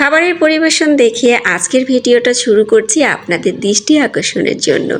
খাবারের পরিবেশন দেখিয়ে আজকের ভিডিওটা শুরু করছি আপনাদের দৃষ্টি আকর্ষণের জন্য।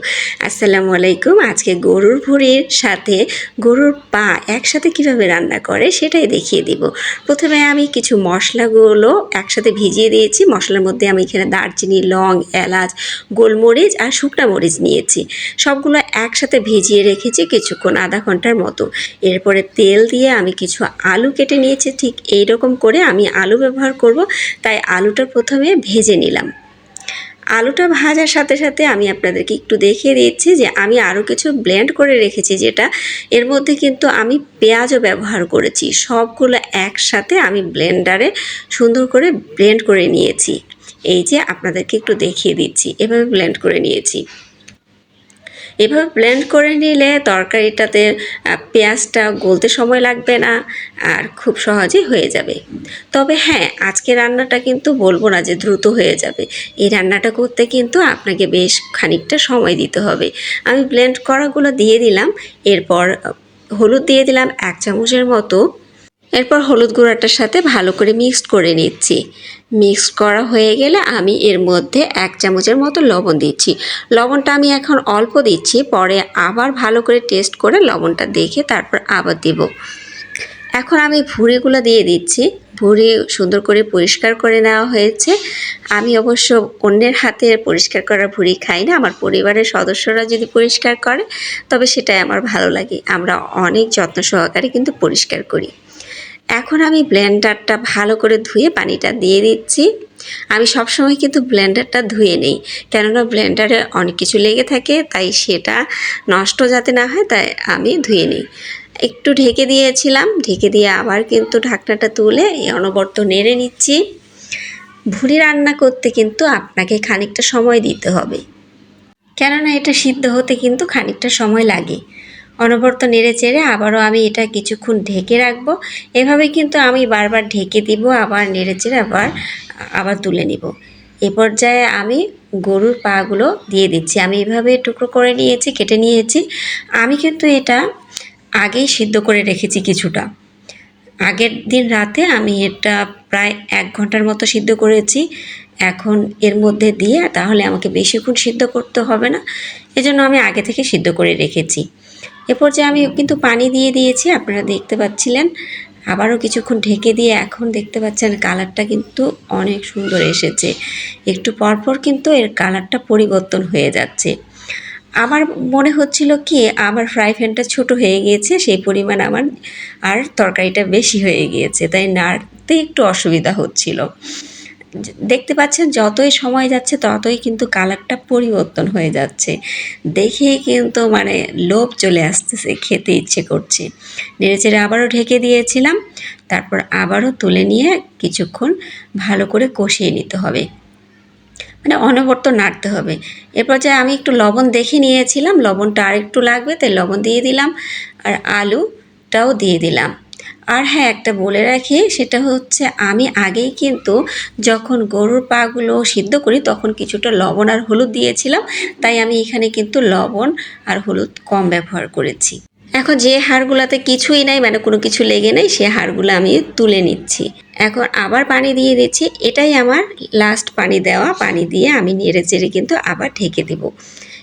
আসসালামু আলাইকুম। আজকে গরুর ভুঁড়ির সাথে গরুর পা একসাথে কীভাবে রান্না করে সেটাই দেখিয়ে দিব। প্রথমে আমি কিছু মশলাগুলো একসাথে ভিজিয়ে দিয়েছি। মশলার মধ্যে আমি এখানে দারচিনি, লং, এলাচ, গোলমরিচ আর শুকনা মরিচ নিয়েছি। সবগুলো একসাথে ভিজিয়ে রেখেছি কিছুক্ষণ, আধা ঘণ্টার মতো। এরপরে তেল দিয়ে আমি কিছু আলু কেটে নিয়েছি। ঠিক এই রকম করে আমি আলু ব্যবহার করব। তাই আলুটা প্রথমে ভেজে নিলাম। আলুটা ভাজার সাথে সাথে আমি আপনাদেরকে একটু দেখিয়ে দিচ্ছি যে আমি আরও কিছু ব্লেন্ড করে রেখেছি যেটা। এর মধ্যে কিন্তু আমি পেঁয়াজও ব্যবহার করেছি। সবগুলো একসাথে আমি ব্লেন্ডারে সুন্দর করে ব্লেন্ড করে নিয়েছি। এই যে আপনাদেরকে একটু দেখিয়ে দিচ্ছি। এভাবে ব্লেন্ড করে নিয়েছি। এভাবে ব্লেন্ড করে নিলে তরকারিটাতে পেঁয়াজটা গলতে সময় লাগবে না আর খুব সহজেই হয়ে যাবে। তবে হ্যাঁ আজকে রান্নাটা কিন্তু বলব না যে দ্রুত হয়ে যাবে। এই রান্নাটা করতে কিন্তু আপনাকে বেশ খানিকটা সময় দিতে হবে। আমি ব্লেন্ড করাগুলো দিয়ে দিলাম, এরপর হলুদ দিয়ে দিলাম এক চামচের মতো এরপর হলুদ গুঁড়াটার সাথে ভালো করে মিক্সড করে নিচ্ছি। মিক্স করা হয়ে গেলে আমি এর মধ্যে এক চামচের মতো লবণ দিচ্ছি। লবণটা আমি এখন অল্প দিচ্ছি, পরে আবার ভালো করে টেস্ট করে লবণটা দেখে তারপর আবার দিব। এখন আমি ভুঁড়িগুলো দিয়ে দিচ্ছি। ভুঁড়ি সুন্দর করে পরিষ্কার করে নেওয়া হয়েছে। আমি অবশ্য অন্যের হাতে পরিষ্কার করা ভুঁড়ি খাই না, আমার পরিবারের সদস্যরা যদি পরিষ্কার করে, তবে সেটাই আমার ভালো লাগে। আমরা অনেক যত্ন সহকারে কিন্তু পরিষ্কার করি। এখন আমি ব্লেন্ডারটা ভালো করে ধুয়ে পানিটা দিয়ে দিচ্ছি। আমি সবসময় কিন্তু ব্লেন্ডারটা ধুয়ে নেই, কেননা ব্লেন্ডারে অনেক কিছু লেগে থাকে, তাই সেটা নষ্ট যাতে না হয় তাই আমি ধুয়ে নিই। একটু ঢেকে দিয়েছিলাম, ঢেকে দিয়ে আবার কিন্তু ঢাকনাটা তুলে এই অনবর্ত নেড়ে নিচ্ছি। ভুড়ি রান্না করতে কিন্তু আপনাকে খানিকটা সময় দিতে হবে, কেননা এটা সিদ্ধ হতে কিন্তু খানিকটা সময় লাগে। অনবরত নেড়ে চেড়ে আবারও আমি এটা কিছুক্ষণ ঢেকে রাখব। এভাবে কিন্তু আমি বারবার ঢেকে দিব, আবার নেড়ে চেড়ে আবার আবার তুলে নিব। এ পর্যায়ে আমি গরুর পাগুলো দিয়ে দিচ্ছি। আমি এভাবে টুকরো করে নিয়েছি, কেটে নিয়েছি। আমি কিন্তু এটা আগেই সিদ্ধ করে রেখেছি কিছুটা। আগের দিন রাতে আমি এটা প্রায় এক ঘণ্টার মতো সিদ্ধ করেছি। এখন এর মধ্যে দিয়ে তাহলে আমাকে বেশিক্ষণ সিদ্ধ করতে হবে না। এজন্য আমি আগে থেকে সিদ্ধ করে রেখেছি। এ পর্যায়ে আমি কিন্তু পানি দিয়ে দিয়েছি, আপনারা দেখতে পাচ্ছিলেন। আবারও কিছুক্ষণ ঢেকে দিয়ে এখন দেখতে পাচ্ছেন কালারটা কিন্তু অনেক সুন্দর এসেছে। একটু পরপর কিন্তু এর কালারটা পরিবর্তন হয়ে যাচ্ছে। আমার মনে হচ্ছিল কি, আমার ফ্রাই প্যানটা ছোট হয়ে গিয়েছে, সেই পরিমাণ আমার আর তরকারিটা বেশি হয়ে গিয়েছে, তাই নাড়তে একটু অসুবিধা হচ্ছিল। দেখতে পাচ্ছেন যতই সময় যাচ্ছে ততই কিন্তু কালারটা পরিবর্তন হয়ে যাচ্ছে। দেখেই কিন্তু মানে লোভ চলে আসতেছে, খেতে ইচ্ছে করছে। নেড়ে চেড়ে আবারও ঢেকে দিয়েছিলাম, তারপর আবারও তুলে নিয়ে কিছুক্ষণ ভালো করে কষিয়ে নিতে হবে। মানে অনবর্ত নাড়তে হবে। এরপর যে আমি একটু লবণ দেখে নিয়েছিলাম, লবণটা আর একটু লাগবে, তাই লবণ দিয়ে দিলাম। আর আলুটাও দিয়ে দিলাম। আর হ্যাঁ একটা বলে রাখি, সেটা হচ্ছে আমি আগেই কিন্তু যখন গরুর পাগুলো সিদ্ধ করি তখন কিছুটা লবণ আর হলুদ দিয়েছিলাম। তাই আমি এখানে কিন্তু লবণ আর হলুদ কম ব্যবহার করেছি। এখন যে হাড়গুলোতে কিছুই নাই মানে কোনো কিছু লেগে নেই, সে হাড়গুলো আমি তুলে নিচ্ছি। এখন আবার পানি দিয়ে দিচ্ছি। এটাই আমার লাস্ট পানি দেওয়া। পানি দিয়ে আমি নেড়ে চেড়ে কিন্তু আবার ঢেকে দেব।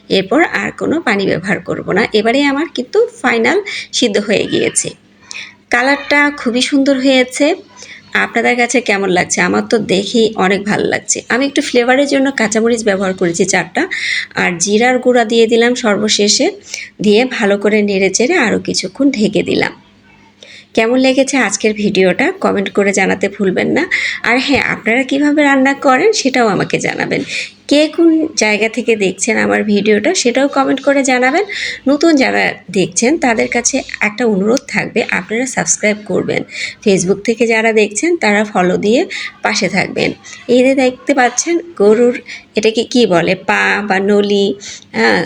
এরপর আর কোনো পানি ব্যবহার করব না। এবারে আমার কিন্তু ফাইনাল সিদ্ধ হয়ে গিয়েছে। কালারটা খুবই সুন্দর হয়েছে। আপনাদের কাছে কেমন লাগছে? আমার তো দেখেই অনেক ভালো লাগছে। আমি একটু ফ্লেভারের জন্য কাঁচামরিচ ব্যবহার করেছি চারটা। আর জিরার গুঁড়া দিয়ে দিলাম সর্বশেষে। দিয়ে ভালো করে নেড়ে চেড়ে আরও কিছুক্ষণ ঢেকে দিলাম। কেমন লেগেছে আজকের ভিডিওটা? কমেন্ট করে জানাতে ভুলবেন না। আর হ্যাঁ আপনারা কীভাবে রান্না করেন সেটাও আমাকে জানাবেন। কে কোন জায়গা থেকে দেখছেন আমার ভিডিওটা সেটাও কমেন্ট করে জানাবেন। নতুন যারা দেখছেন তাদের কাছে একটা অনুরোধ থাকবে আপনারা সাবস্ক্রাইব করবেন। ফেসবুক থেকে যারা দেখছেন তারা ফলো দিয়ে পাশে থাকবেন। এই যে দেখতে পাচ্ছেন গরুর এটাকে কি বলে পা বা নলি হ্যাঁ,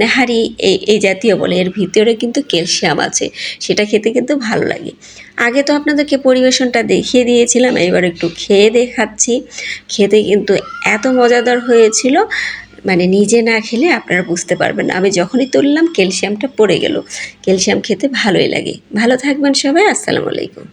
নেহারি এই এই জাতীয় বলে। এর ভিতরে কিন্তু ক্যালসিয়াম আছে সেটা খেতে কিন্তু ভালো লাগে। আগে তো আপনাদেরকে পরিবেশনটা দেখিয়ে দিয়েছিলাম এবার একটু খেয়ে দেখাচ্ছি। খেতে কিন্তু এত মজাদার হয়েছিল মানে নিজে না খেলে আপনারা বুঝতে পারবেন আমি যখনই তুললাম, ক্যালসিয়ামটা পড়ে গেল। ক্যালসিয়াম খেতে ভালোই লাগে। ভালো থাকবেন সবাই, আসসালামু আলাইকুম।